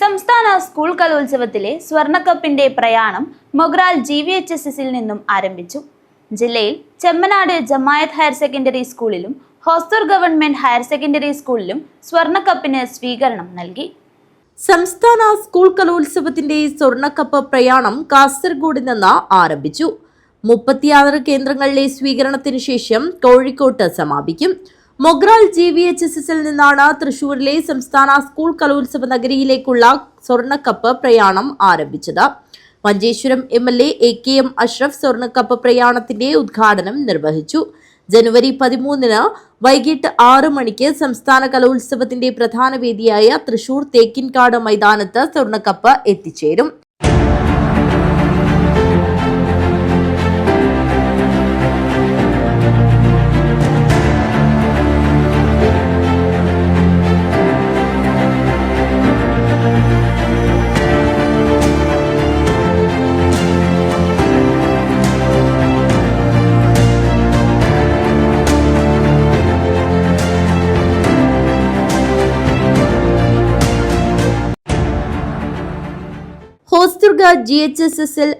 സംസ്ഥാന സ്കൂൾ കലോത്സവത്തിലെ സ്വർണക്കപ്പിന്റെ പ്രയാണം Mogral G V H S എസിൽ നിന്നും ആരംഭിച്ചു. ജില്ലയിൽ ചെമ്മനാട് ജമായത്ത് ഹയർ സെക്കൻഡറി സ്കൂളിലും ഹോസ്തൂർ ഗവൺമെന്റ് ഹയർ സെക്കൻഡറി സ്കൂളിലും സ്വർണക്കപ്പിന് സ്വീകരണം നൽകി. സംസ്ഥാന സ്കൂൾ കലോത്സവത്തിന്റെ സ്വർണക്കപ്പ് പ്രയാണം കാസർഗോഡ് നിന്ന് ആരംഭിച്ചു. മുപ്പത്തിയാറ് കേന്ദ്രങ്ങളിലെ സ്വീകരണത്തിന് ശേഷം കോഴിക്കോട്ട് സമാപിക്കും. Mogral G V H S എസിൽ നിന്നാണ് തൃശൂരിലെ സംസ്ഥാന സ്കൂൾ കലോത്സവ നഗരിയിലേക്കുള്ള സ്വർണക്കപ്പ് പ്രയാണം ആരംഭിച്ചത്. Manjeshwaram M L A A K M Ashraf സ്വർണക്കപ്പ് പ്രയാണത്തിന്റെ ഉദ്ഘാടനം നിർവഹിച്ചു. ജനുവരി പതിമൂന്നിന് വൈകിട്ട് ആറ് മണിക്ക് സംസ്ഥാന കലോത്സവത്തിന്റെ പ്രധാന വേദിയായ തൃശൂർ തേക്കിൻകാട് മൈതാനത്ത് സ്വർണക്കപ്പ് എത്തിച്ചേരും. ഹോസ്ദുർഗ ജി എച്ച് എസ് എസിൽ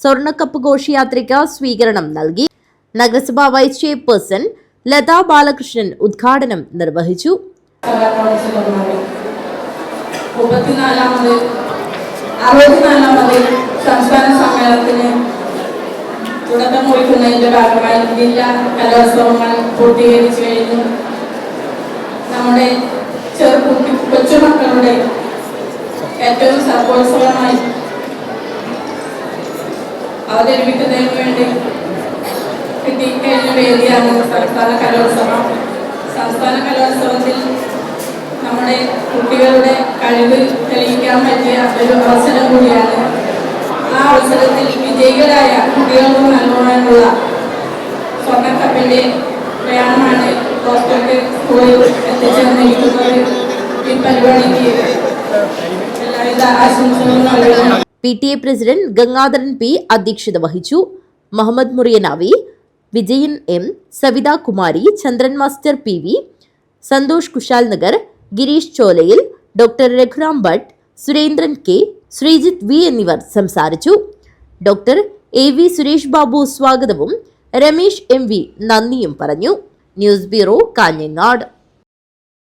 സ്വർണക്കപ്പ് ഘോഷയാത്രയ്ക്ക് സ്വീകരണം നൽകി. നഗരസഭാ വൈസ് ചെയർപേഴ്സൺ ലതാ ബാലകൃഷ്ണൻ ഉദ്ഘാടനം നിർവഹിച്ചു. സംസ്ഥാന സമ്മേളനത്തിന് തുടക്കം കുറിക്കുന്നതിന്റെ ഭാഗമായി ജില്ലാ കലോത്സവങ്ങൾ പൂർത്തീകരിച്ചു കഴിഞ്ഞു. നമ്മുടെ ചെറുകുട്ടി കൊച്ചുമക്കളുടെ ഏറ്റവും സർഗോത്സവമായി അവതരിപ്പിക്കുന്നതിന് വേണ്ടി കിട്ടിക്കഴിഞ്ഞ വേദിയാണ് സംസ്ഥാന കലോത്സവം. സംസ്ഥാന കലോത്സവത്തിൽ നമ്മുടെ കുട്ടികളുടെ കഴിവ് തെളിയിക്കാൻ പറ്റിയ ഒരു അവസരം കൂടിയാണ്. ആ അവസരത്തിൽ വിജയികളായ കുട്ടികൾക്ക് നൽകുവാനുള്ള സ്വർണക്കപ്പിന്റെ പ്രയാണമാണ് ഹോസ്റ്റലിൽ സ്കൂളിൽ എത്തിച്ചേർന്നിരിക്കുന്നത് ഈ പരിപാടിക്ക്. എല്ലാവിധ ആശംസകളും നൽകുന്നു. P T A president Gangadharan P അധ്യക്ഷത വഹിച്ചു. Muhammad Muriyanavi Vijayan M Savitha Kumari Chandran master P V Santhosh Kushal Nagar Gireesh Cholayil doctor Raghuram Bhat Surendran K Sreejith V എന്നിവർ സംസാരിച്ചു. Doctor A V Suresh Babu സ്വാഗതവും Ramesh M V നന്ദിയും പറഞ്ഞു. News bureau Kanhangad.